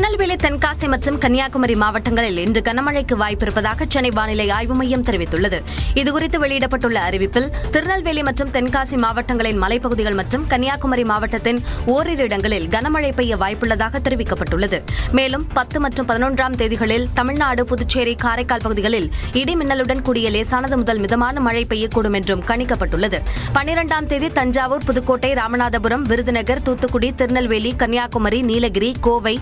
திருநெல்வேலி தென்காசி மற்றும் கன்னியாகுமரி மாவட்டங்களில் இன்று கனமழைக்கு வாய்ப்பிருப்பதாக சென்னை வானிலை ஆய்வு மையம் தெரிவித்துள்ளது. இதுகுறித்து வெளியிடப்பட்டுள்ள அறிவிப்பில் திருநெல்வேலி மற்றும் தென்காசி மாவட்டங்களின் மலைப்பகுதிகள் மற்றும் கன்னியாகுமரி மாவட்டத்தின் ஓரிரு இடங்களில் கனமழை பெய்ய வாய்ப்புள்ளதாக தெரிவிக்கப்பட்டுள்ளது. மேலும் பத்து மற்றும் பதினொன்றாம் தேதிகளில் தமிழ்நாடு புதுச்சேரி காரைக்கால் பகுதிகளில் இடி மின்னலுடன் கூடிய லேசானது முதல் மிதமான மழை பெய்யக்கூடும் என்றும் கணிக்கப்பட்டுள்ளது. பனிரெண்டாம் தேதி தஞ்சாவூர் புதுக்கோட்டை ராமநாதபுரம் விருதுநகர் தூத்துக்குடி திருநெல்வேலி கன்னியாகுமரி நீலகிரி கோவை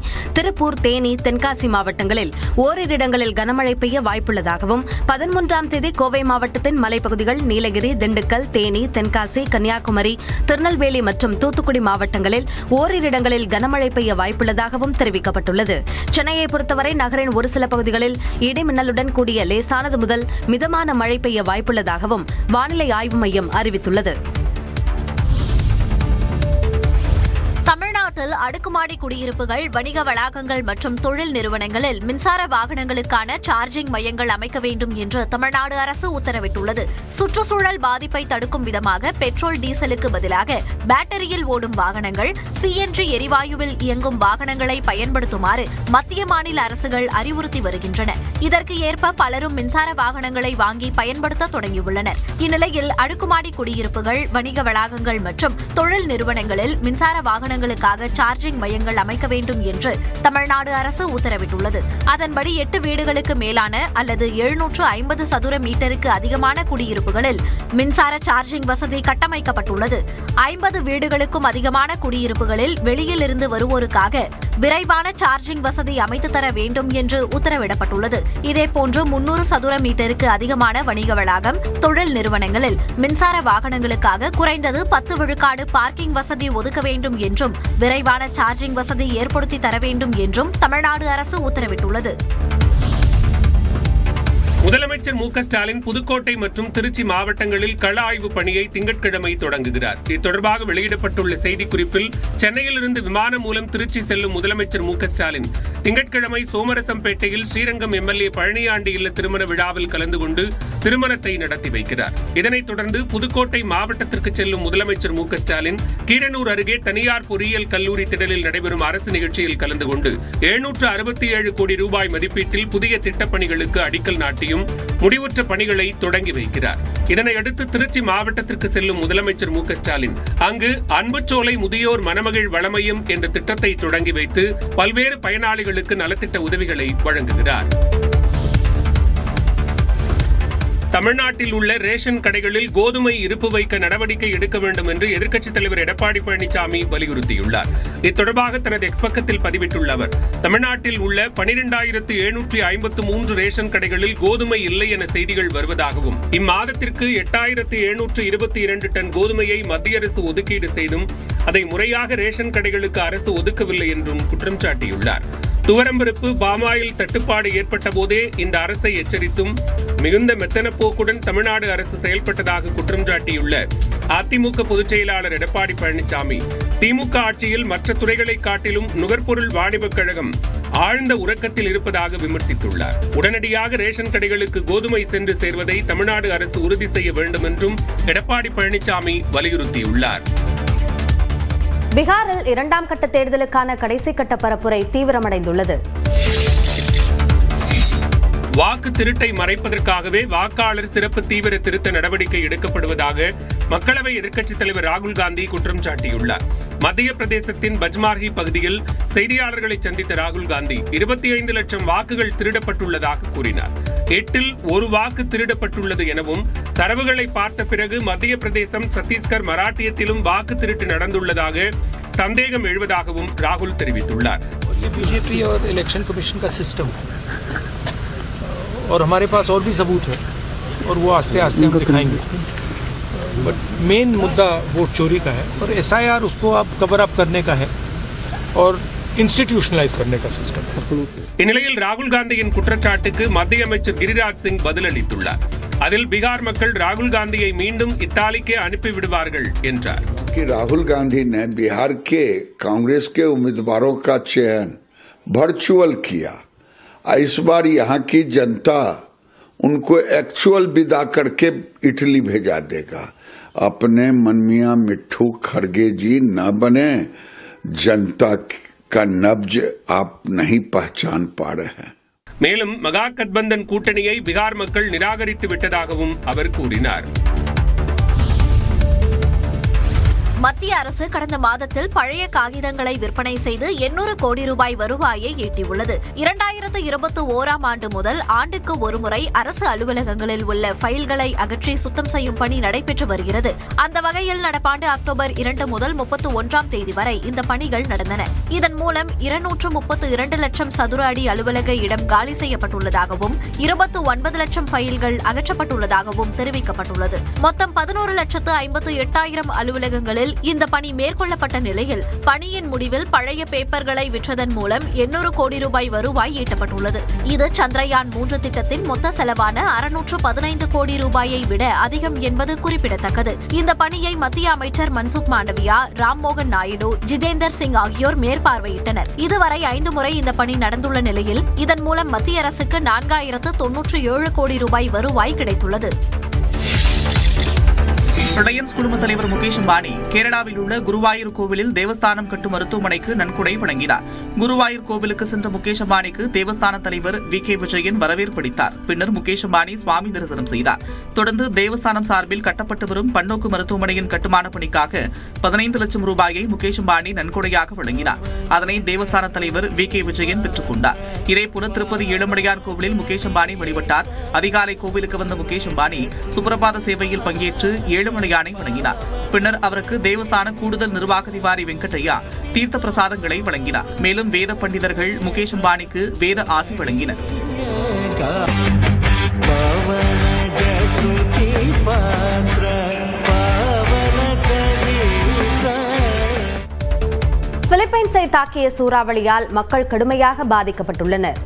திருப்பூர் தேனி தென்காசி மாவட்டங்களில் ஓரிரு இடங்களில் கனமழை பெய்ய வாய்ப்புள்ளதாகவும் பதிமூன்றாம் தேதி கோவை மாவட்டத்தின் மலைப்பகுதிகள் நீலகிரி திண்டுக்கல் தேனி தென்காசி கன்னியாகுமரி திருநெல்வேலி மற்றும் தூத்துக்குடி மாவட்டங்களில் ஓரிரு இடங்களில் கனமழை பெய்ய வாய்ப்புள்ளதாகவும் தெரிவிக்கப்பட்டுள்ளது. சென்னையை பொறுத்தவரை நகரின் ஒரு சில பகுதிகளில் இடிமின்னலுடன் கூடிய லேசானது முதல் மிதமான மழை பெய்ய வாய்ப்புள்ளதாகவும் வானிலை ஆய்வு மையம் அறிவித்துள்ளது. தமிழகத்தில் அடுக்குமாடி குடியிருப்புகள் வணிக வளாகங்கள் மற்றும் தொழில் நிறுவனங்களில் மின்சார வாகனங்களுக்கான சார்ஜிங் மையங்கள் அமைக்க வேண்டும் என்று தமிழ்நாடு அரசு உத்தரவிட்டுள்ளது. சுற்றுச்சூழல் பாதிப்பை தடுக்கும் விதமாக பெட்ரோல் டீசலுக்கு பதிலாக பேட்டரியில் ஓடும் வாகனங்கள் சிஎன்ஜி எரிவாயுவில் இயங்கும் வாகனங்களை பயன்படுத்துமாறு மத்திய மாநில அரசுகள் அறிவுறுத்தி வருகின்றன. இதற்கு ஏற்ப பலரும் மின்சார வாகனங்களை வாங்கி பயன்படுத்த தொடங்கியுள்ளனர். இந்நிலையில் அடுக்குமாடி குடியிருப்புகள் வணிக வளாகங்கள் மற்றும் தொழில் நிறுவனங்களில் மின்சார வாகனங்களுக்காக சார்ஜிங் மையங்கள் அமைக்க வேண்டும் என்று தமிழ்நாடு அரசு உத்தரவிட்டுள்ளது. அதன்படி எட்டு வீடுகளுக்கு மேலான அல்லது எழுநூற்று ஐம்பது சதுர மீட்டருக்கு அதிகமான குடியிருப்புகளில் மின்சார சார்ஜிங் வசதி கட்டமைக்கப்பட்டுள்ளது. ஐம்பது வீடுகளுக்கும் அதிகமான குடியிருப்புகளில் வெளியில் இருந்து வருவோருக்காக விரைவான சார்ஜிங் வசதி அமைத்து தர வேண்டும் என்று உத்தரவிடப்பட்டுள்ளது. இதேபோன்று முன்னூறு சதுர மீட்டருக்கு அதிகமான வணிக வளாகம் தொழில் நிறுவனங்களில் மின்சார வாகனங்களுக்காக குறைந்தது பத்து விழுக்காடு பார்க்கிங் வசதி ஒதுக்க வேண்டும் என்றும் விரைவான சார்ஜிங் வசதி ஏற்படுத்தி தர வேண்டும் என்றும் தமிழ்நாடு அரசு உத்தரவிட்டுள்ளது. முதலமைச்சர் மு ஸ்டாலின் புதுக்கோட்டை மற்றும் திருச்சி மாவட்டங்களில் கள ஆய்வு பணியை திங்கட்கிழமை தொடங்குகிறார். இது தொடர்பாக வெளியிடப்பட்டுள்ள செய்திக்குறிப்பில் சென்னையிலிருந்து விமானம் மூலம் திருச்சி செல்லும் முதலமைச்சர் மு ஸ்டாலின் திங்கட்கிழமை சோமரசம்பேட்டையில் ஸ்ரீரங்கம் எம்எல்ஏ பழனியாண்டி இல்ல திருமண விழாவில் கலந்து கொண்டு திருமணத்தை நடத்தி வைக்கிறார். இதனைத் தொடர்ந்து புதுக்கோட்டை மாவட்டத்திற்கு செல்லும் முதலமைச்சர் மு ஸ்டாலின் கீரனூர் அருகே தனியார் பொறியியல் கல்லூரி திடலில் நடைபெறும் அரசு நிகழ்ச்சியில் கலந்து கொண்டு எழுநூற்று அறுபத்தி ஏழு கோடி ரூபாய் மதிப்பீட்டில் புதிய திட்டப்பணிகளுக்கு அடிக்கல் நாட்டியும் முடிவுற்ற பணிகளை தொடங்கி வைக்கிறார். இதனையடுத்து திருச்சி மாவட்டத்திற்கு செல்லும் முதலமைச்சர் மு ஸ்டாலின் அங்கு அன்புச்சோலை முதியோர் மணமகிழ் வளமையும் என்ற திட்டத்தை தொடங்கி வைத்து பல்வேறு பயனாளிகளுக்கு நலத்திட்ட உதவிகளை வழங்குகிறார். தமிழ்நாட்டில் உள்ள ரேஷன் கடைகளில் கோதுமை இருப்பு வைக்க நடவடிக்கை எடுக்க வேண்டும் என்று எதிர்க்கட்சித் தலைவர் எடப்பாடி பழனிசாமி வலியுறுத்தியுள்ளார். இத்தொடர்பாக தனது எக்ஸ் பக்கத்தில் பதிவிட்டுள்ள அவர் தமிழ்நாட்டில் உள்ள பனிரெண்டாயிரத்து எழுநூற்றி ஐம்பத்து மூன்று ரேஷன் கடைகளில் கோதுமை இல்லை என செய்திகள் வருவதாகவும் இம்மாதத்திற்கு எட்டாயிரத்து எழுநூற்று இருபத்தி இரண்டு டன் கோதுமையை மத்திய அரசு ஒதுக்கீடு செய்தும் அதை முறையாக ரேஷன் கடைகளுக்கு அரசு ஒதுக்கவில்லை என்றும் குற்றம் சாட்டியுள்ளார். துவரம்பருப்பு பாமாயில் தட்டுப்பாடு ஏற்பட்ட போதே இந்த அரசை எச்சரித்தும் மிகுந்த மெத்தனப்போ போக்குடன் தமிழ்நாடு அரசு செயல்பட்டதாக குற்றம் சாட்டியுள்ள அதிமுக பொதுச் செயலாளர் எடப்பாடி பழனிசாமி திமுக ஆட்சியில் மற்ற துறைகளை காட்டிலும் நுகர்பொருள் வாணிபக் கழகம் ஆழ்ந்த உறக்கத்தில் இருப்பதாக விமர்சித்துள்ளார். உடனடியாக ரேஷன் கடைகளுக்கு கோதுமை சென்று சேர்வதை தமிழ்நாடு அரசு உறுதி செய்ய வேண்டும் என்றும் எடப்பாடி பழனிசாமி வலியுறுத்தியுள்ளார். பீகாரில் இரண்டாம் கட்ட தேர்தலுக்கான கடைசி கட்ட பரப்புரை தீவிரமடைந்துள்ளது. வாக்கு திருட்டை மறைப்பதற்காகவே வாக்காளர் சிறப்பு தீவிர திருத்த நடவடிக்கை எடுக்கப்படுவதாக மக்களவை எதிர்க்கட்சித் தலைவர் ராகுல் காந்தி குற்றம் சாட்டியுள்ளார். மத்திய பிரதேசத்தின் பஜ்மார்ஹி பகுதியில் செய்தியாளர்களை சந்தித்த ராகுல் காந்தி இருபத்தி ஐந்து லட்சம் வாக்குகள் திருடப்பட்டுள்ளதாக கூறினார். எட்டில் ஒரு வாக்கு திருடப்பட்டுள்ளது எனவும் தரவுகளை பார்த்த பிறகு மத்திய பிரதேசம் சத்தீஸ்கர் மராட்டியத்திலும் வாக்கு திருட்டு நடந்துள்ளதாக சந்தேகம் எழுவதாகவும் ராகுல் தெரிவித்துள்ளார். और ये बीजेपी और इलेक्शन कमीशन का सिस्टम है और हमारे पास और भी सबूत है और वो आस्ते आस्ते हम दिखाएंगे बट मेन मुद्दा वोट चोरी का है और एसआईआर उसको आप कवर अप करने का है और इंस्टीट्यूशनलाइज करने का सिस्टम है இந்நிலையில் ராகுல் காந்தியின் குற்றச்சாட்டுக்கு மத்திய அமைச்சர் கிரிராஜ் சிங் பதிலளித்துள்ளார் அதில் பீகார் மக்கள் ராகுல் காந்தியை மீண்டும் இத்தாலிக்கே அனுப்பிவிடுவார்கள் என்றார் कि राहुल गांधी ने बिहार के कांग्रेस के उम्मीदवारों का चयन वर्चुअल किया और इस बार यहाँ की जनता उनको एक्चुअल विदा करके इटली भेजा देगा अपने मनमिया मिट्ठू खड़गे जी न बने जनता का नब्ज आप नहीं पहचान पा रहे हैं மேலும் மகா கட்பந்தன் கூட்டணியை பீகார் மக்கள் நிராகரித்து விட்டதாகவும் அவர் கூறினார் மத்திய அரசு கடந்த மாதத்தில் பழைய காகிதங்களை விற்பனை செய்து எண்ணூறு கோடி ரூபாய் வருவாயை ஈட்டியுள்ளது இரண்டாயிரத்து இருபத்தி ஓராம் ஆண்டு முதல் ஆண்டுக்கு ஒருமுறை அரசு அலுவலகங்களில் உள்ள ஃபைல்களை அகற்றி சுத்தம் செய்யும் பணி நடைபெற்று வருகிறது. அந்த வகையில் நடப்பாண்டு அக்டோபர் இரண்டு முதல் முப்பத்தி ஒன்றாம் தேதி வரை இந்த பணிகள் நடந்தன. இதன் மூலம் இருநூற்று முப்பத்து இரண்டு லட்சம் சதுர அடி அலுவலக இடம் காலி செய்யப்பட்டுள்ளதாகவும் இருபத்து ஒன்பது லட்சம் ஃபைல்கள் அகற்றப்பட்டுள்ளதாகவும் தெரிவிக்கப்பட்டுள்ளது. மொத்தம் பதினோரு லட்சத்து ஐம்பத்து எட்டாயிரம் அலுவலகங்களில் இந்த பணி மேற்கொள்ளப்பட்ட நிலையில் பணியின் முடிவில் பழைய பேப்பர்களை விற்றதன் மூலம் எண்ணூறு கோடி ரூபாய் வருவாய் ஈட்டப்பட்டுள்ளது. இது சந்திரயான் மூன்று திட்டத்தின் மொத்த செலவான அறுநூற்று பதினைந்து கோடி ரூபாயை விட அதிகம் என்பது குறிப்பிடத்தக்கது. இந்த பணியை மத்திய அமைச்சர் மன்சுக் மாண்டவியா ராம்மோகன் நாயுடு ஜிதேந்தர் சிங் ஆகியோர் மேற்பார்வையிட்டனர். இதுவரை ஐந்து முறை இந்த பணி நடந்துள்ள நிலையில் இதன் மூலம் மத்திய அரசுக்கு நான்காயிரத்து தொன்னூற்று ஏழு கோடி ரூபாய் வருவாய் கிடைத்துள்ளது. ரிலையன்ஸ் குழும தலைவர் முகேஷ் அம்பானி கேரளாவில் உள்ள குருவாயூர் கோவிலில் தேவஸ்தானம் கட்டும் மருத்துவமனைக்கு நன்கொடை வழங்கினார். குருவாயூர் கோவிலுக்கு சென்ற முகேஷ் அம்பானிக்கு தேவஸ்தான தலைவர் வி. கே. விஜயன் வரவேற்பு அளித்தார் பின்னர் முகேஷ் அம்பானி சுவாமி தரிசனம் செய்தார். தொடர்ந்து தேவஸ்தானம் சார்பில் கட்டப்பட்டு வரும் பன்னோக்கு மருத்துவமனையின் கட்டுமான பணிக்காக பதினைந்து லட்சம் ரூபாயை முகேஷ் அம்பானி நன்கொடையாக வழங்கினார். அதனை தேவஸ்தான தலைவர் வி. கே. விஜயன் பெற்றுக் கொண்டார் இதேபோல திருப்பதி ஏழுமலையான் கோவிலில் முகேஷ் அம்பானி வழிபட்டார். அதிகாலை கோவிலுக்கு வந்த முகேஷ் அம்பானி சுப்பிரபாத சேவையில் பங்கேற்று ஏழுமலை ஏழுமலையானை வணங்கினார் பின்னர் அவருக்கு தேவஸ்தான கூடுதல் நிர்வாக அதிகாரி வெங்கட்டையா தீர்த்த பிரசாதங்களை வழங்கினார். மேலும் வேத பண்டிதர்கள் முகேஷ் அம்பானிக்கு வேத ஆசி வழங்கினர். பிலிப்பைன்ஸை தாக்கிய சூறாவளியால் மக்கள் கடுமையாக பாதிக்கப்பட்டுள்ளனர்.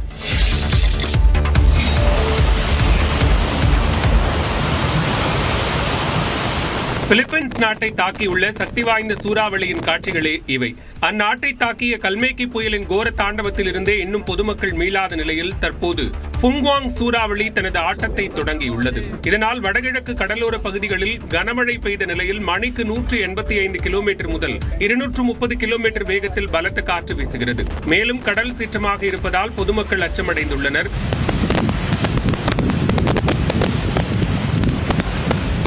பிலிப்பைன்ஸ் நாட்டை தாக்கியுள்ள சக்தி வாய்ந்த சூறாவளியின் காட்சிகளே இவை. அந்நாட்டை தாக்கிய கல்மேக்கி புயலின் கோர தாண்டவத்தில் இருந்தே இன்னும் பொதுமக்கள் மீளாத நிலையில் தற்போது புங்வாங் சூறாவளி தனது ஆட்டத்தை தொடங்கியுள்ளது. இதனால் வடகிழக்கு கடலோர பகுதிகளில் கனமழை பெய்த நிலையில் மணிக்கு நூற்று எண்பத்தி ஐந்து கிலோமீட்டர் முதல் இருநூற்று முப்பது கிலோமீட்டர் வேகத்தில் பலத்த காற்று வீசுகிறது. மேலும் கடல் சீற்றமாக இருப்பதால் பொதுமக்கள் அச்சமடைந்துள்ளனர்.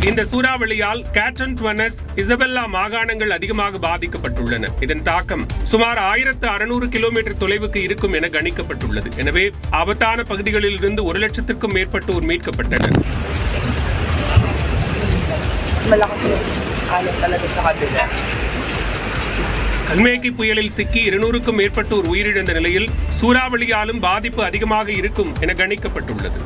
இந்த சூறாவளியால் கேட்டன் டுவனஸ் இசபெல்லா மாகாணங்கள் அதிகமாக பாதிக்கப்பட்டுள்ளன. இதன் தாக்கம் சுமார் ஆயிரத்து அறுநூறு கிலோமீட்டர் தொலைவுக்கு இருக்கும் என கணிக்கப்பட்டுள்ளது. எனவே ஆபத்தான பகுதிகளில் இருந்து ஒரு லட்சத்திற்கும் மேற்பட்டோர் மீட்கப்பட்டனர். கல்மேகி புயலில் சிக்கி இருநூறுக்கும் மேற்பட்டோர் உயிரிழந்த நிலையில் சூறாவளியாலும் பாதிப்பு அதிகமாக இருக்கும் என கணிக்கப்பட்டுள்ளது.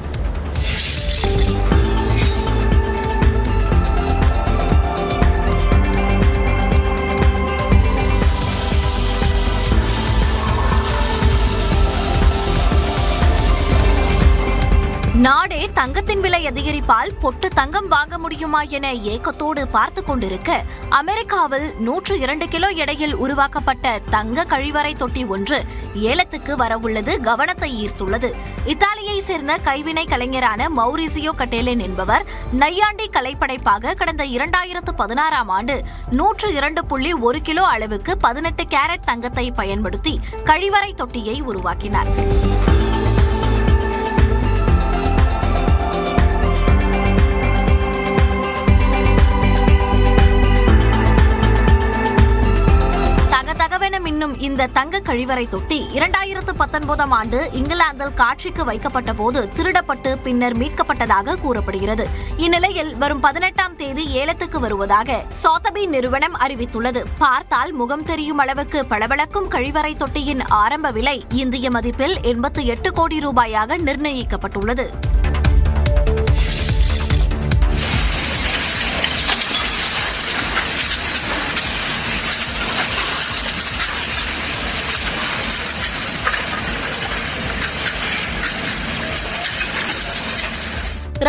தங்கத்தின் விலை அதிகரிப்பால் பொட்டு தங்கம் வாங்க முடியுமா என ஏக்கத்தோடு பார்த்து கொண்டிருக்க அமெரிக்காவில் நூற்று இரண்டு கிலோ எடையில் உருவாக்கப்பட்ட தங்க கழிவறை தொட்டி ஒன்று ஏலத்துக்கு வரவுள்ளது கவனத்தை ஈர்த்துள்ளது. இத்தாலியை சேர்ந்த கைவினை கலைஞரான மௌரிசியோ கட்டேலின் என்பவர் நையாண்டி கலைப்படைப்பாக கடந்த இரண்டாயிரத்து பதினாறாம் ஆண்டு நூற்று இரண்டு புள்ளி ஒரு கிலோ அளவுக்கு பதினெட்டு கேரட் தங்கத்தை பயன்படுத்தி கழிவறை தொட்டியை உருவாக்கினார். இந்த தங்க கழிவறை தொட்டி இரண்டாயிரத்து பத்தொன்பதாம் ஆண்டு இங்கிலாந்தில் காட்சிக்கு வைக்கப்பட்ட போது திருடப்பட்டு பின்னர் மீட்கப்பட்டதாக கூறப்படுகிறது. இந்நிலையில் வரும் பதினெட்டாம் தேதி ஏலத்துக்கு வருவதாக சோதபி நிறுவனம் அறிவித்துள்ளது. பார்த்தால் முகம் தெரியும் அளவுக்கு பளபளக்கும் கழிவறை தொட்டியின் ஆரம்ப விலை இந்திய மதிப்பில் எண்பத்தி எட்டு கோடி ரூபாயாக நிர்ணயிக்கப்பட்டுள்ளது.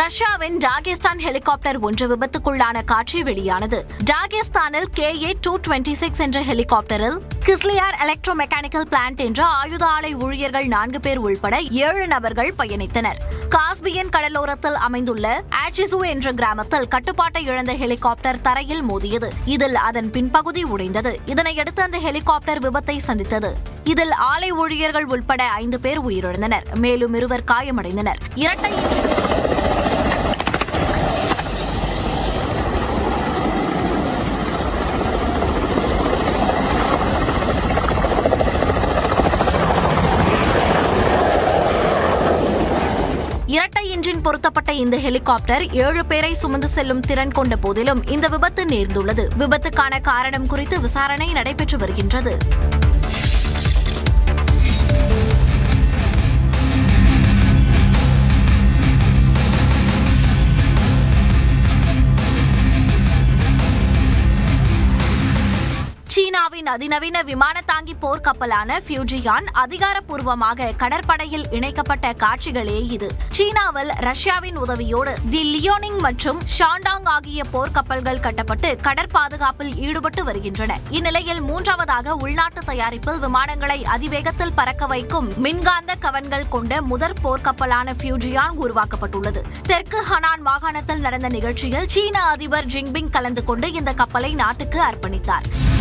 ரஷ்யாவின் டாகிஸ்தான் ஹெலிகாப்டர் ஒன்று விபத்துக்குள்ளான காட்சி வெளியானது. டாகிஸ்தானில் K A two twenty six என்ற ஹெலிகாப்டரில் கிஸ்லியார் எலக்ட்ரோ மெக்கானிக்கல் பிளான்ட் என்ற ஆயுத ஆலை ஊழியர்கள் நான்கு பேர் உள்பட ஏழு நபர்கள் பயணித்தனர். காஸ்பியன் கடலோரத்தில் அமைந்துள்ள ஆச்சிசு என்ற கிராமத்தில் கட்டுப்பாட்டை இழந்த ஹெலிகாப்டர் தரையில் மோதியது. இதில் அதன் பின்பகுதி உடைந்தது. இதனையடுத்து அந்த ஹெலிகாப்டர் விபத்தை சந்தித்தது. இதில் ஆலை ஊழியர்கள் உள்பட ஐந்து பேர் உயிரிழந்தனர். மேலும் இருவர் காயமடைந்தனர். இரட்டை இரட்டை இன்ஜின் பொருத்தப்பட்ட இந்த ஹெலிகாப்டர் ஏழு பேரை சுமந்து செல்லும் திறன் கொண்ட போதிலும் இந்த விபத்து நேர்ந்துள்ளது. விபத்துக்கான காரணம் குறித்து விசாரணை நடைபெற்று வருகின்றது. அதிநவீன விமான தாங்கி போர்க்கப்பலான ஃபியூஜியான் அதிகாரப்பூர்வமாக கடற்படையில் இணைக்கப்பட்ட காட்சிகளே இது. சீனாவில் ரஷ்யாவின் உதவியோடு தி லியோனிங் மற்றும் ஷாண்டாங் ஆகிய போர்க்கப்பல்கள் கட்டப்பட்டு கடற்பாதுகாப்பில் ஈடுபட்டு வருகின்றன. இந்நிலையில் மூன்றாவதாக உள்நாட்டு தயாரிப்பில் விமானங்களை அதிவேகத்தில் பறக்க வைக்கும் மின்காந்த கவன்கள் கொண்ட முதற் போர்க்கப்பலான ஃபியூஜியான் உருவாக்கப்பட்டுள்ளது. தெற்கு ஹனான் மாகாணத்தில் நடந்த நிகழ்ச்சியில் சீன அதிபர் ஜிங்பிங் கலந்து கொண்டு இந்த கப்பலை நாட்டுக்கு அர்ப்பணித்தார்.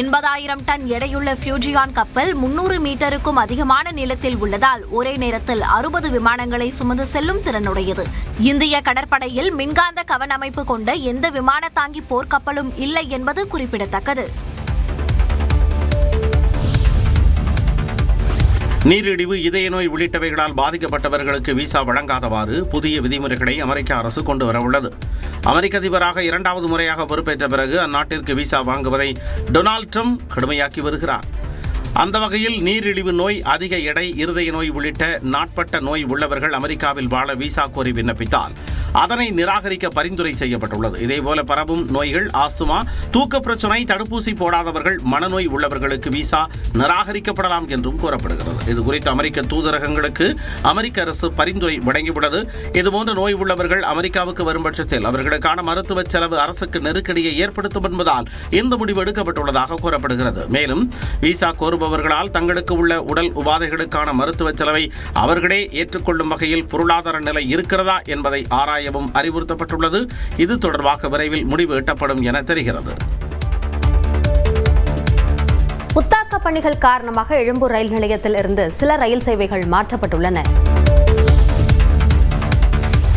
எண்பதாயிரம் டன் எடையுள்ள ஃபியூஜியான் கப்பல் முன்னூறு மீட்டருக்கும் அதிகமான நிலத்தில் உள்ளதால் ஒரே நேரத்தில் அறுபது விமானங்களை சுமந்து செல்லும் திறனுடையது. இந்திய கடற்படையில் மின்காந்த கவனமைப்பு கொண்ட எந்த விமான தாங்கி போர்க்கப்பலும் இல்லை என்பது குறிப்பிடத்தக்கது. நீரிழிவு இதய நோய் உள்ளிட்டவைகளால் பாதிக்கப்பட்டவர்களுக்கு விசா வழங்காதவாறு புதிய விதிமுறைகளை அமெரிக்க அரசு கொண்டு வரவுள்ளது. அமெரிக்க அதிபராக இரண்டாவது முறையாக பொறுப்பேற்ற பிறகு அந்நாட்டிற்கு விசா வாங்குவதை டொனால்ட் ட்ரம்ப் கடுமையாக்கி வருகிறார். அந்த வகையில் நீரிழிவு நோய் அதிக எடை இருதய நோய் உள்ளிட்ட நாட்பட்ட நோய் உள்ளவர்கள் அமெரிக்காவில் வாழ விசா கோரி விண்ணப்பித்தால் அதனை நிராகரிக்க பரிந்துரை செய்யப்பட்டுள்ளது. இதேபோல பரவும் நோய்கள் ஆஸ்துமா தூக்க பிரச்சனை தடுப்பூசி போடாதவர்கள் மனநோய் உள்ளவர்களுக்கு விசா நிராகரிக்கப்படலாம் என்றும் கூறப்படுகிறது. இது குறித்து அமெரிக்க தூதரகங்களுக்கு அமெரிக்க அரசு பரிந்துரை வழங்கியுள்ளது. இதுபோன்ற நோய் உள்ளவர்கள் அமெரிக்காவுக்கு வரும் பட்சத்தில் அவர்களுக்கான மருத்துவ செலவு அரசுக்கு நெருக்கடியை ஏற்படுத்தும் என்பதால் இந்த முடிவு எடுக்கப்பட்டுள்ளதாக கூறப்படுகிறது. மேலும் விசா கோருபவர்களால் தங்களுக்கு உள்ள உடல் உபாதைகளுக்கான மருத்துவ செலவை அவர்களே ஏற்றுக்கொள்ளும் வகையில் பொருளாதார நிலை இருக்கிறதா என்பதை ஆணையமும் அறிவுறுத்தப்பட்டுள்ளது. இது தொடர்பாக விரைவில் முடிவு எட்டப்படும் என தெரிகிறது. புத்தாக்க பணிகள் காரணமாக எழும்பூர் ரயில் நிலையத்தில் இருந்து சில ரயில் சேவைகள் மாற்றப்பட்டுள்ளன.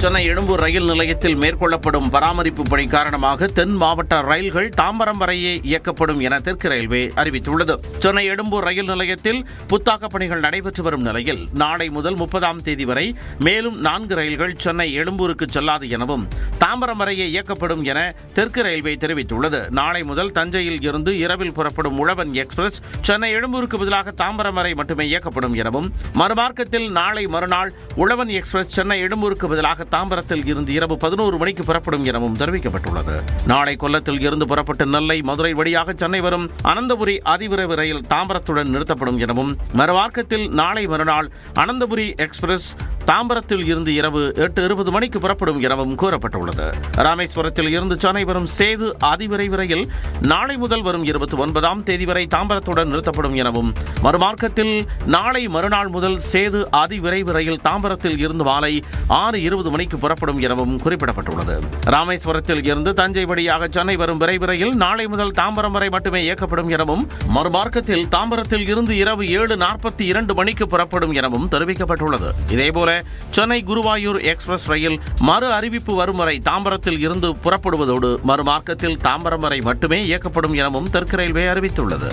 சென்னை எழும்பூர் ரயில் நிலையத்தில் மேற்கொள்ளப்படும் பராமரிப்பு பணி காரணமாக தென் மாவட்ட ரயில்கள் தாம்பரம் வரையே இயக்கப்படும் என தெற்கு ரயில்வே அறிவித்துள்ளது. சென்னை எழும்பூர் ரயில் நிலையத்தில் புத்தாக்க பணிகள் நடைபெற்று வரும் நிலையில் நாளை முதல் முப்பதாம் தேதி வரை மேலும் நான்கு ரயில்கள் சென்னை எழும்பூருக்கு செல்லாது எனவும் தாம்பரம் வரையே இயக்கப்படும் என தெற்கு ரயில்வே தெரிவித்துள்ளது. நாளை முதல் தஞ்சையில் இருந்து இரவில் புறப்படும் உழவன் எக்ஸ்பிரஸ் சென்னை எழும்பூருக்கு பதிலாக தாம்பரம் வரை மட்டுமே இயக்கப்படும் எனவும் மறுமார்க்கத்தில் நாளை மறுநாள் உழவன் எக்ஸ்பிரஸ் சென்னை எழும்பூருக்கு பதிலாக தாம்பரத்தில் இருந்து இரவு பதினோரு மணிக்கு புறப்படும் எனவும் தெரிவிக்கப்பட்டுள்ளது. நாளை கொல்லத்தில் இருந்து புறப்பட்டு நெல்லை மதுரை வழியாக சென்னை வரும் அனந்தபுரி அதிவிரைவு ரயில் தாம்பரத்துடன் நிறுத்தப்படும் எனவும் மறுமார்க்கத்தில் நாளை மறுநாள் அனந்தபுரி எக்ஸ்பிரஸ் தாம்பரத்தில் இருந்து இரவு எட்டு இருபது மணிக்கு புறப்படும் எனவும் கூறப்பட்டுள்ளது. ராமேஸ்வரத்தில் இருந்து சென்னை வரும் சேது அதிவிரைவு ரயில் நாளை முதல் வரும் இருபத்தி ஒன்பதாம் தேதி வரை தாம்பரத்துடன் நிறுத்தப்படும் எனவும் மறுமார்க்கத்தில் நாளை மறுநாள் முதல் சேது அதிவிரைவு ரயில் தாம்பரத்தில் இருந்து மாலை ஆறு இருபது மணிக்கு புறப்படும் எனவும் குறிப்பிடப்பட்டுள்ளது. ராமேஸ்வரத்தில் இருந்து தஞ்சை வழியாக சென்னை வரும் விரைவு ரயில் நாளை முதல் தாம்பரம் வரை மட்டுமே இயக்கப்படும் எனவும் மறுமார்க்கத்தில் தாம்பரத்தில் இருந்து இரவு ஏழு நாற்பத்தி இரண்டு மணிக்கு புறப்படும் எனவும் தெரிவிக்கப்பட்டுள்ளது. இதேபோல சென்னை குருவாயூர் எக்ஸ்பிரஸ் ரயில் மறு அறிவிப்பு வரும் வரை தாம்பரத்தில் இருந்து புறப்படுவதோடு மறுமார்க்கத்தில் தாம்பரம் வரை மட்டுமே இயக்கப்படும் எனவும் தெற்கு ரயில்வே அறிவித்துள்ளது.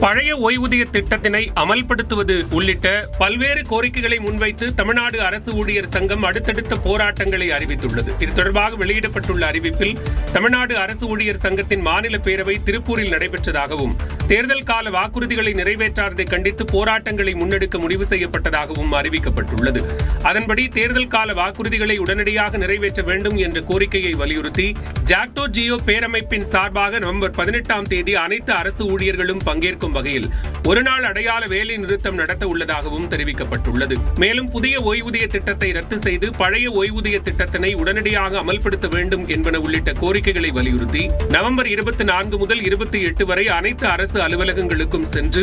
பழைய ஓய்வூதிய திட்டத்தினை அமல்படுத்துவது உள்ளிட்ட பல்வேறு கோரிக்கைகளை முன்வைத்து தமிழ்நாடு அரசு ஊழியர் சங்கம் அடுத்தடுத்த போராட்டங்களை அறிவித்துள்ளது. இது தொடர்பாக வெளியிடப்பட்டுள்ள அறிவிப்பில் தமிழ்நாடு அரசு ஊழியர் சங்கத்தின் மாநில பேரவை திருப்பூரில் நடைபெற்றதாகவும் தேர்தல் கால வாக்குறுதிகளை நிறைவேற்றாததை கண்டித்து போராட்டங்களை முன்னெடுக்க முடிவு செய்யப்பட்டதாகவும் அறிவிக்கப்பட்டுள்ளது. அதன்படி தேர்தல் கால வாக்குறுதிகளை உடனடியாக நிறைவேற்ற வேண்டும் என்ற கோரிக்கையை வலியுறுத்தி ஜாக்டோ ஜியோ பேரமைப்பின் சார்பாக நவம்பர் பதினெட்டாம் தேதி அனைத்து அரசு ஊழியர்களும் பங்கேற்கும் வகையில் ஒருநாள் அடையாள வேலை நிறுத்தம் நடத்த உள்ளதாகவும் தெரிவிக்கப்பட்டுள்ளது. மேலும் புதிய ஓய்வூதிய திட்டத்தை ரத்து செய்து பழைய ஓய்வூதிய திட்டத்தினை உடனடியாக அமல்படுத்த வேண்டும் என்பன உள்ளிட்ட கோரிக்கைகளை வலியுறுத்தி நவம்பர் இருபத்தி நான்கு முதல் இருபத்தி எட்டு வரை அனைத்து அரசு அலுவலகங்களுக்கும் சென்று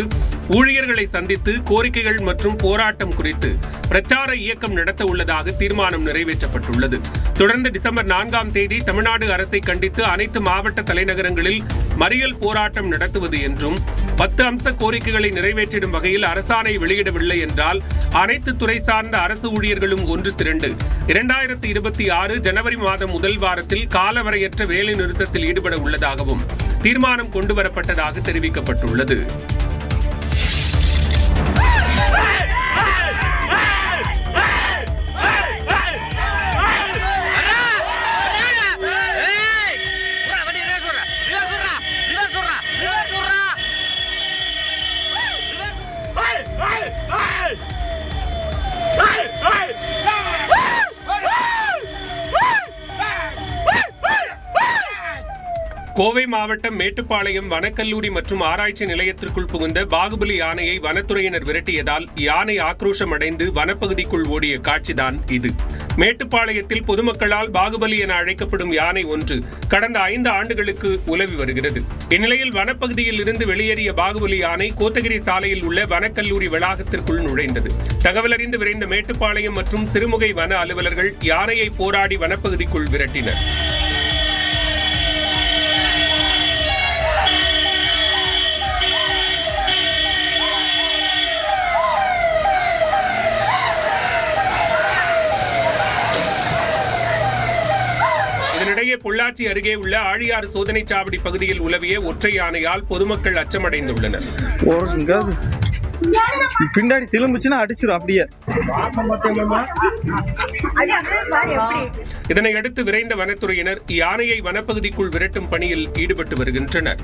ஊழியர்களை சந்தித்து கோரிக்கைகள் மற்றும் போராட்டம் குறித்து பிரச்சார இயக்கம் நடத்த உள்ளதாக தீர்மானம் நிறைவேற்றப்பட்டுள்ளது. தொடர்ந்து டிசம்பர் நான்காம் தேதி தமிழ்நாடு அரசை கண்டித்து அனைத்து மாவட்ட தலைநகரங்களில் மறியல் போராட்டம் நடத்துவது என்றும் பத்து அம்ச கோரிக்கைகளை நிறைவேற்றிடும் வகையில் அரசாணை வெளியிடவில்லை என்றால் அனைத்து துறை சார்ந்த அரசு ஊழியர்களும் ஒன்று திரண்டு. இரண்டாயிரத்தி இருபத்தி ஆறு ஜனவரி மாதம் முதல் வாரத்தில் காலவரையற்ற வேலை நிறுத்தத்தில் ஈடுபட உள்ளதாகவும் தீர்மானம் கொண்டுவரப்பட்டதாக தெரிவிக்கப்பட்டுள்ளது. கோவை மாவட்டம் மேட்டுப்பாளையம் வனக்கல்லூரி மற்றும் ஆராய்ச்சி நிலையத்திற்குள் புகுந்த பாகுபலி யானையை வனத்துறையினர் விரட்டியதால் யானை ஆக்ரோஷம் அடைந்து வனப்பகுதிக்குள் ஓடிய காட்சிதான் இது. மேட்டுப்பாளையத்தில் பொதுமக்களால் பாகுபலி என அழைக்கப்படும் யானை ஒன்று கடந்த ஐந்து ஆண்டுகளுக்கு உலவி வருகிறது. இந்நிலையில் வனப்பகுதியில் இருந்து வெளியேறிய பாகுபலி யானை கோத்தகிரி சாலையில் உள்ள வனக்கல்லூரி வளாகத்திற்குள் நுழைந்தது. தகவலறிந்து விரைந்த மேட்டுப்பாளையம் மற்றும் சிறுமுகை வன அலுவலர்கள் யானையை போராடி வனப்பகுதிக்குள் விரட்டினர். பொள்ளாச்சி அருகே உள்ள ஆழியாறு சோதனைச் சாவடி பகுதியில் உலவிய ஒற்றை யானையால் பொதுமக்கள் அச்சமடைந்துள்ளனர். பின்னாடி திரும்பிச்சுன்னா அடிச்சிடும் அப்படியே. இதனையடுத்து விரைந்த வனத்துறையினர் யானையை வனப்பகுதிக்குள் விரட்டும் பணியில் ஈடுபட்டு வருகின்றனர்.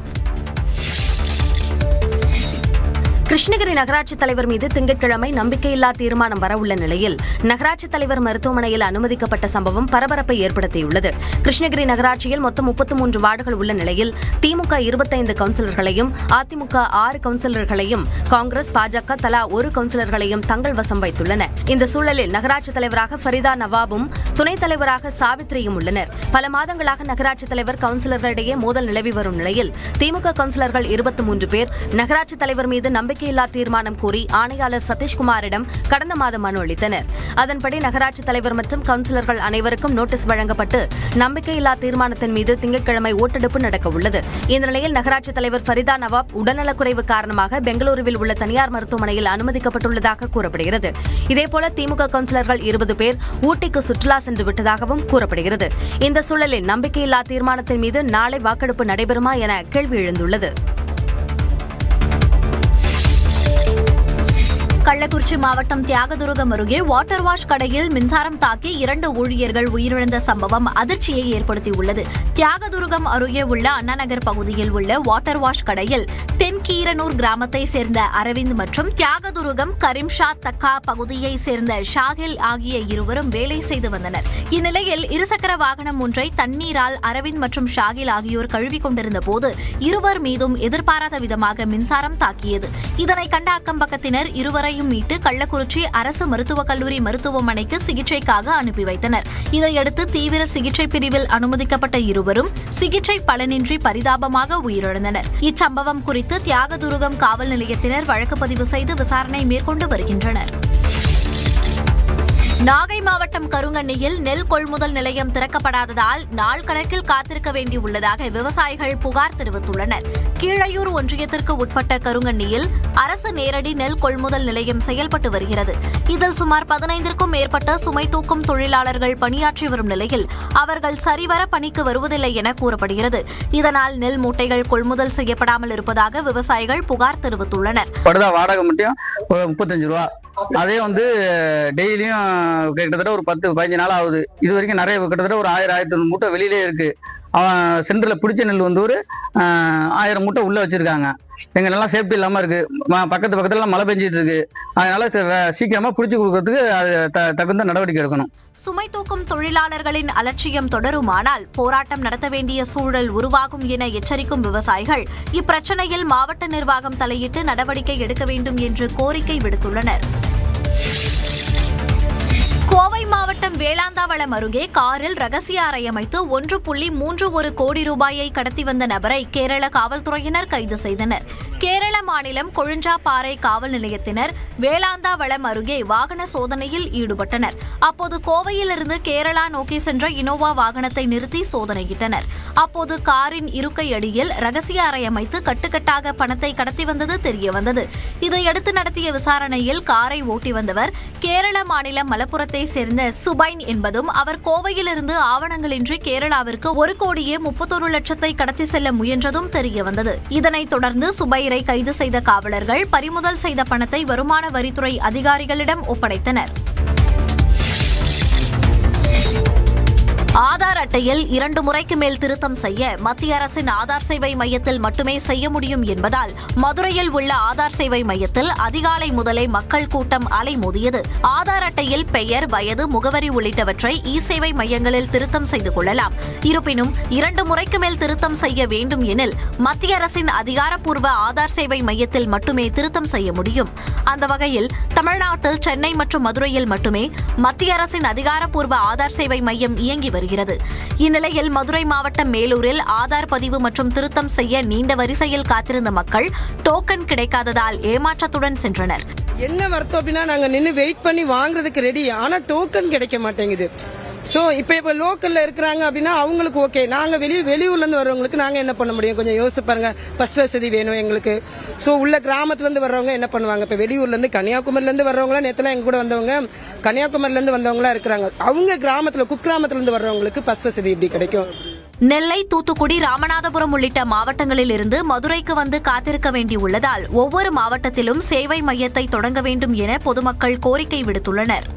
கிருஷ்ணகிரி நகராட்சி தலைவர் மீது திங்கட்கிழமை நம்பிக்கையில்லா தீர்மானம் வரவுள்ள நிலையில் நகராட்சி தலைவர் மருத்துவமனையில் அனுமதிக்கப்பட்ட சம்பவம் பரபரப்பை ஏற்படுத்தியுள்ளது. கிருஷ்ணகிரி நகராட்சியில் மொத்தம் முப்பத்தி மூன்று வார்டுகள் உள்ள நிலையில் திமுக இருபத்தைந்து கவுன்சிலர்களையும் அதிமுக ஆறு கவுன்சிலர்களையும் காங்கிரஸ் பாஜக தலா ஒரு கவுன்சிலர்களையும் தங்கள் வசம் வைத்துள்ளன. இந்த சூழலில் நகராட்சி தலைவராக ஃபரிதா நவாபும் துணைத் தலைவராக சாவித்ரியும் உள்ளனர். பல மாதங்களாக நகராட்சி தலைவர் கவுன்சிலர்களிடையே மோதல் நிலவி வரும் நிலையில் திமுக கவுன்சிலர்கள் இருபத்தி மூன்று பேர் நகராட்சி தலைவர் மீது நம்பிக்கை தேவையில்லா தீர்மானம் கூறி ஆணையாளர் சதீஷ்குமாரிடம் கடந்த மாதம் மனு அளித்தனர். அதன்படி நகராட்சி தலைவர் மற்றும் கவுன்சிலர்கள் அனைவருக்கும் நோட்டீஸ் வழங்கப்பட்டு நம்பிக்கையில்லா தீர்மானத்தின் மீது திங்கட்கிழமை ஓட்டெடுப்பு நடக்க உள்ளது. இந்த நிலையில் நகராட்சி தலைவர் ஃபரிதா நவாப் உடல்நலக்குறைவு காரணமாக பெங்களூருவில் உள்ள தனியார் மருத்துவமனையில் அனுமதிக்கப்பட்டுள்ளதாக கூறப்படுகிறது. இதேபோல திமுக கவுன்சிலர்கள் இருபது பேர் ஊட்டிக்கு சுற்றுலா சென்று விட்டதாகவும் கூறப்படுகிறது. இந்த சூழலில் நம்பிக்கையில்லா தீர்மானத்தின் மீது நாளை வாக்கெடுப்பு நடைபெறுமா என கேள்வி எழுந்துள்ளது. கள்ளக்குறிச்சி மாவட்டம் தியாகதுருகம் அருகே வாட்டர் வாஷ் கடையில் மின்சாரம் தாக்கி இரண்டு ஊழியர்கள் உயிரிழந்த சம்பவம் அதிர்ச்சியை ஏற்படுத்தியுள்ளது. தியாகதுருகம் அருகே உள்ள அண்ணாநகர் பகுதியில் உள்ள வாட்டர் வாஷ் கடையில் தென்கீரனூர் கிராமத்தை சேர்ந்த அரவிந்த் மற்றும் தியாகதுருகம் கரிம்ஷா தக்கா பகுதியை சேர்ந்த ஷாகில் ஆகிய இருவரும் வேலை செய்து வந்தனர். இந்நிலையில் இருசக்கர வாகனம் ஒன்றை தண்ணீரால் அரவிந்த் மற்றும் ஷாகில் ஆகியோர் கழுவிக் கொண்டிருந்த போது இருவர் மீதும் எதிர்பாராத விதமாக மின்சாரம் தாக்கியது. இதனை கண்ட அக்கம்பக்கத்தினர் இருவரையும் மீட்டு கள்ளக்குறிச்சி அரசு மருத்துவக் கல்லூரி மருத்துவமனைக்கு சிகிச்சைக்காக அனுப்பி வைத்தனர். இதையடுத்து தீவிர சிகிச்சை பிரிவில் அனுமதிக்கப்பட்ட இருவரும் சிகிச்சை பலனின்றி பரிதாபமாக உயிரிழந்தனர். இச்சம்பவம் குறித்து தியாகதுருகம் காவல் நிலையத்தினர் வழக்கு பதிவு செய்து விசாரணை மேற்கொண்டு வருகின்றனர். நாகை மாவட்டம் கருங்கண்ணியில் நெல் கொள்முதல் நிலையம் திறக்கப்படாததால் நாள் கணக்கில் காத்திருக்க வேண்டியுள்ளதாக விவசாயிகள் புகார் தெரிவித்துள்ளனர். கீழையூர் ஒன்றியத்திற்கு உட்பட்ட கருங்கண்ணியில் அரசு நேரடி நெல் கொள்முதல் நிலையம் செயல்பட்டு வருகிறது. இதில் சுமார் பதினைந்திற்கும் மேற்பட்ட சுமை தூக்கும் தொழிலாளர்கள் பணியாற்றி வரும் நிலையில் அவர்கள் சரிவர பணிக்கு வருவதில்லை என கூறப்படுகிறது. இதனால் நெல் மூட்டைகள் கொள்முதல் செய்யப்படாமல் இருப்பதாக விவசாயிகள் புகார் தெரிவித்துள்ளனர். அதே வந்து டெய்லியும் கிட்டத்தட்ட ஒரு பத்து பதினஞ்சு நாள் ஆகுது. இது வரைக்கும் நிறைய கிட்டத்தட்ட ஒரு ஆயிரம் ஆயிரத்தி மூட்டை வெளியிலே இருக்கு. அவன் சென்டரில் பிடிச்ச நெல் வந்து ஒரு ஆயிரம் மூட்டை உள்ளே வச்சுருக்காங்க. எங்கள் நல்லா சேஃப்டி இல்லாமல் இருக்குது பக்கத்து பக்கத்துலலாம் மழை பெஞ்சிட்டு இருக்கு அதனால சீக்கிரமாக சீக்கிரமா பிடிச்சி கொடுக்கறதுக்கு அது த- தகுந்த நடவடிக்கை எடுக்கணும். சுமை தூக்கும் தொழிலாளர்களின் அலட்சியம் தொடருமானால் போராட்டம் நடத்த வேண்டிய சூழல் உருவாகும் என எச்சரிக்கும் விவசாயிகள் இப்பிரச்சனையில் மாவட்ட நிர்வாகம் தலையிட்டு நடவடிக்கை எடுக்க வேண்டும் என்று கோரிக்கை விடுத்துள்ளனர். கோவை மாவட்டம் வேளாந்தாவளம் அருகே காரில் ரகசிய அறை அமைத்து ஒன்று புள்ளி மூன்று ஒரு கோடி ரூபாயை கடத்தி வந்த நபரை கேரள காவல்துறையினர் கைது செய்தனர். கேரள மாநிலம் கொழுஞ்சாப்பாறை காவல் நிலையத்தினர் வேளாந்தாவளம் அருகே வாகன சோதனையில் ஈடுபட்டனர். அப்போது கோவையிலிருந்து கேரளா நோக்கி சென்ற இனோவா வாகனத்தை நிறுத்தி சோதனையிட்டனர். அப்போது காரின் இருக்கை அடியில் ரகசிய அறை அமைத்து கட்டுக்கட்டாக பணத்தை கடத்தி வந்தது தெரியவந்தது. இதையடுத்து நடத்திய விசாரணையில் காரை ஓட்டி வந்தவர் கேரள மாநிலம் மலப்புரத்தை சேர்ந்த சுபை சுபைன் என்பதும் அவர் கோவையிலிருந்து ஆவணங்களின்றி கேரளாவிற்கு ஒரு கோடியே முப்பத்தொரு லட்சத்தை கடத்தி செல்ல முயன்றதும் தெரியவந்தது. இதனைத் தொடர்ந்து சுபைரை கைது செய்த காவலர்கள் பறிமுதல் செய்த பணத்தை வருமான வரித்துறை அதிகாரிகளிடம் ஒப்படைத்தனர். ஆதார் அட்டையில் இரண்டு முறைக்கு மேல் திருத்தம் செய்ய மத்திய அரசின் ஆதார் சேவை மையத்தில் மட்டுமே செய்ய முடியும் என்பதால் மதுரையில் உள்ள ஆதார் சேவை மையத்தில் அதிகாலை முதலே மக்கள் கூட்டம் அலைமோதியது. ஆதார் அட்டையில் பெயர் வயது முகவரி உள்ளிட்டவற்றை இ சேவை மையங்களில் திருத்தம் செய்து கொள்ளலாம். இருப்பினும் இரண்டு முறைக்கு மேல் திருத்தம் செய்ய வேண்டும் எனில் மத்திய அரசின் அதிகாரப்பூர்வ ஆதார் சேவை மையத்தில் மட்டுமே திருத்தம் செய்ய முடியும். அந்த வகையில் தமிழ்நாட்டில் சென்னை மற்றும் மதுரையில் மட்டுமே மத்திய அரசின் அதிகாரப்பூர்வ ஆதார் சேவை மையம் இயங்கி வருகிறது. இந்நிலையில் மதுரை மாவட்டம் மேலூரில் ஆதார் பதிவு மற்றும் திருத்தம் செய்ய நீண்ட வரிசையில் காத்திருந்த மக்கள் டோக்கன் கிடைக்காததால் ஏமாற்றத்துடன் சென்றனர். என்ன வருத்தம் அப்படின்னா நாங்க நின்று வெயிட் பண்ணி வாங்குறதுக்கு ரெடி ஆனா டோக்கன் கிடைக்க மாட்டேங்குது. ஸோ இப்போ இப்போ லோக்கலில் இருக்கிறாங்க அப்படின்னா அவங்களுக்கு ஓகே நாங்கள் வெளி வெளியூர்லேருந்து வர்றவங்களுக்கு நாங்கள் என்ன பண்ண முடியும்? கொஞ்சம் யோசிச்சு பாருங்கள் பஸ் வசதி வேணும் எங்களுக்கு. ஸோ உள்ள கிராமத்துலேருந்து வர்றவங்க என்ன பண்ணுவாங்க? இப்போ வெளியூர்லேருந்து கன்னியாகுமரிலேருந்து வர்றவங்களாம் நேற்றுலாம் வர்றவங்க கூட வந்தவங்க கன்னியாகுமரிலேருந்து வந்தவங்களாம் வந்தவங்களா இருக்கிறாங்க. அவங்க கிராமத்தில் குக்கிராமத்துலேருந்து வர்றவங்களுக்கு பஸ் வசதி எப்படி கிடைக்கும். நெல்லை தூத்துக்குடி ராமநாதபுரம் உள்ளிட்ட மாவட்டங்களில் இருந்து மதுரைக்கு வந்து காத்திருக்க வேண்டியுள்ளதால் ஒவ்வொரு மாவட்டத்திலும் சேவை மையத்தை தொடங்க வேண்டும் என பொதுமக்கள் கோரிக்கை விடுத்துள்ளனர்.